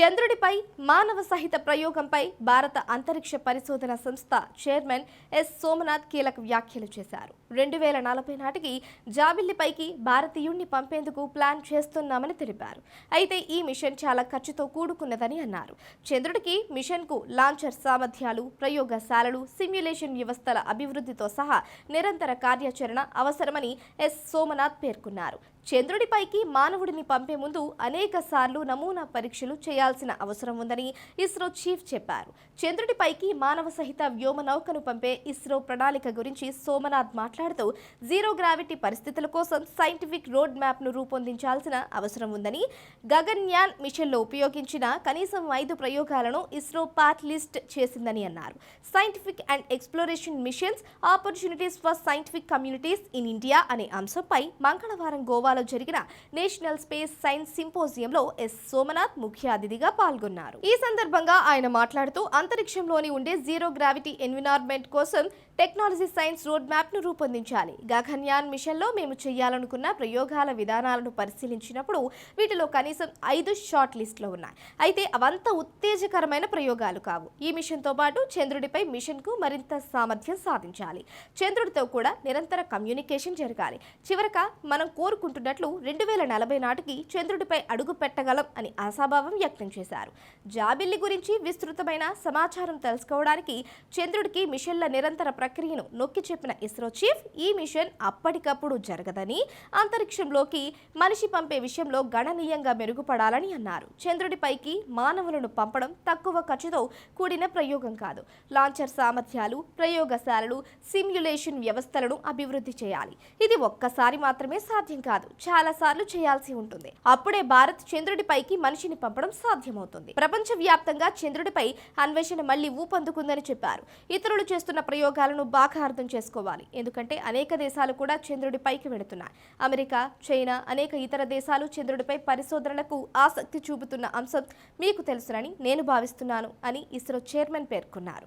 చంద్రుడిపై మానవ సహిత ప్రయోగంపై భారత అంతరిక్ష పరిశోధన సంస్థ చైర్మన్ ఎస్. సోమనాథ్ కీలక వ్యాఖ్యలు చేశారు. రెండు వేల నలభై నాటికి జాబిల్లిపైకి భారతీయుణ్ణి పంపేందుకు ప్లాన్ చేస్తున్నామని తెలిపారు. అయితే ఈ మిషన్ చాలా ఖర్చుతో కూడుకున్నదని అన్నారు. చంద్రుడికి మిషన్కు లాంచర్ సామర్థ్యాలు ప్రయోగశాలలు సిమ్యులేషన్ వ్యవస్థల అభివృద్ధితో సహా నిరంతర కార్యాచరణ అవసరమని ఎస్. సోమనాథ్ పేర్కొన్నారు. చంద్రుడిపైకి మానవుడిని పంపే ముందు అనేక సార్లు నమూనా పరీక్షలు చేయాలి చేయాల్సిన అవసరం ఉందని ఇస్రో చీఫ్ చెప్పారు. చంద్రుడిపైకి మానవ సహిత వ్యోమ నౌకను పంపే ఇస్రో ప్రణాళిక గురించి సోమనాథ్ మాట్లాడుతూ జీరో గ్రావిటీ పరిస్థితుల కోసం సైంటిఫిక్ రోడ్ మ్యాప్ను రూపొందించాల్సిన అవసరం ఉందని గగన్యాన్ మిషన్లో ఉపయోగించిన కనీసం ఐదు ప్రయోగాలను ఇస్రో పార్ట్ లిస్ట్ చేసిందని అన్నారు. Scientific and exploration missions opportunities for scientific communities in India అనే అంశంపై మంగళవారం గోవాలో జరిగిన నేషనల్ స్పేస్ సైన్స్ సింపోజియంలో ఎస్ సోమనాథ్ ముఖ్య అతిథిగా పాల్గొన్నారు. ఈ సందర్భంగా ఆయన మాట్లాడుతూ అంతరిక్షంలోని ఉండే జీరో గ్రావిటీ ఎన్విరాన్మెంట్ కోసం టెక్నాలజీ సైన్స్ రోడ్ మ్యాప్ను రూపొందించాలి. గగన్యాన్ మిషన్లో మేము చేయాలనుకున్న ప్రయోగాల విధానాలను పరిశీలించినప్పుడు వీటిలో కనీసం ఐదు షార్ట్ లిస్ట్లో ఉన్నాయి. అయితే అవంత ఉత్తేజకరమైన ప్రయోగాలు కావు. ఈ మిషన్తో పాటు చంద్రుడిపై మిషన్కు మరింత సామర్థ్యం సాధించాలి. చంద్రుడితో కూడా నిరంతర కమ్యూనికేషన్ జరగాలి. చివరక మనం కోరుకుంటున్నట్లు రెండు వేల నలభై నాటికి చంద్రుడిపై అడుగు పెట్టగలం అని ఆశాభావం వ్యక్తం చేశారు. జాబిల్లి గురించి విస్తృతమైన సమాచారం తెలుసుకోవడానికి చంద్రుడికి మిషన్ల నిరంతర ప్రక్రియను నొక్కి చెప్పిన ఇస్రో చీఫ్ ఈ మిషన్ అప్పటికప్పుడు జరగదని అంతరిక్షంలోకి మనిషి పంపే విషయంలో గణనీయంగా మెరుగుపడాలని అన్నారు. చంద్రుడిపైకి మానవులను పంపడం తక్కువ ఖర్చుతో కూడిన ప్రయోగం కాదు. లాంచర్ సామర్థ్యాలు ప్రయోగశాలలు సిమ్యులేషన్ వ్యవస్థలను అభివృద్ధి చేయాలి. ఇది ఒక్కసారి మాత్రమే సాధ్యం కాదు. చాలా సార్లు చేయాల్సి ఉంటుంది. అప్పుడే భారత్ చంద్రుడిపైకి మనిషిని పంపడం సాధ్యమవుతుంది. ప్రపంచ వ్యాప్తంగా చంద్రుడిపై అన్వేషణ మళ్ళీ ఊపందుకుందని చెప్పారు. ఇతరులు చేస్తున్న ప్రయోగాలను బాగా అర్థం చేసుకోవాలి. ఎందుకంటే అనేక దేశాలు కూడా చంద్రుడిపైకి వెళుతున్నాయి అమెరికా చైనా అనేక ఇతర దేశాలు చంద్రుడిపై పరిశోధనలకు ఆసక్తి చూపుతున్న అంశం మీకు తెలుసునని నేను భావిస్తున్నాను అని ఇస్రో చైర్మన్ పేర్కొన్నారు.